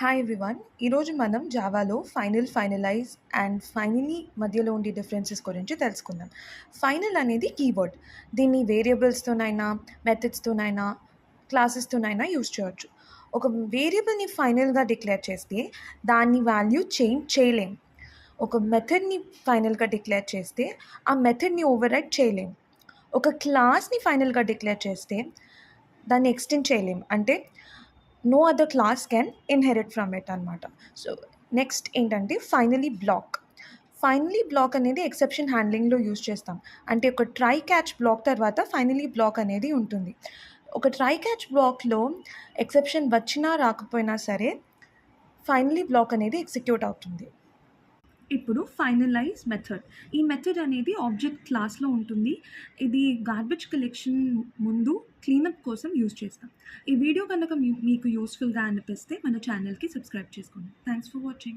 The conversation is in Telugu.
హాయ్ ఎవ్రీవన్ ఈరోజు మనం జావాలో ఫైనల్ ఫైనలైజ్ అండ్ ఫైనలీ మధ్యలో ఉండే డిఫరెన్సెస్ గురించి తెలుసుకుందాం. ఫైనల్ అనేది కీవర్డ్ దీన్ని వేరియబుల్స్తోనైనా మెథడ్స్తోనైనా క్లాసెస్తోనైనా యూజ్ చేయొచ్చు. ఒక వేరియబుల్ని ఫైనల్గా డిక్లేర్ చేస్తే దాన్ని వాల్యూ చేంజ్ చేయలేం. ఒక మెథడ్ని ఫైనల్గా డిక్లేర్ చేస్తే ఆ మెథడ్ని ఓవర్ రైట్ చేయలేం. ఒక క్లాస్ని ఫైనల్గా డిక్లేర్ చేస్తే దాన్ని ఎక్స్టెండ్ చేయలేం. అంటే no other class can inherit from it అనమాట సో నెక్స్ట్ ఏంటంటే ఫైనలీ బ్లాక్ ఫైనలీ బ్లాక్ అనేది ఎక్సెప్షన్ హ్యాండ్లింగ్లో యూజ్ చేస్తాం. అంటే ఒక ట్రై క్యాచ్ బ్లాక్ తర్వాత ఫైనలీ బ్లాక్ అనేది ఉంటుంది. ఒక ట్రై క్యాచ్ బ్లాక్లో ఎక్సెప్షన్ వచ్చినా రాకపోయినా సరే ఫైనలీ బ్లాక్ అనేది ఎగ్జిక్యూట్ అవుతుంది. ఇప్పుడు ఫైనలైజ్ మెథడ్ ఈ మెథడ్ అనేది ఆబ్జెక్ట్ క్లాస్లో ఉంటుంది. ఇది గార్బేజ్ కలెక్షన్ ముందు క్లీనప్ కోసం యూజ్ చేస్తాం. ఈ వీడియో కనుక మీకు యూస్ఫుల్గా అనిపిస్తే మన ఛానల్కి సబ్స్క్రైబ్ చేసుకోండి. Thanks for watching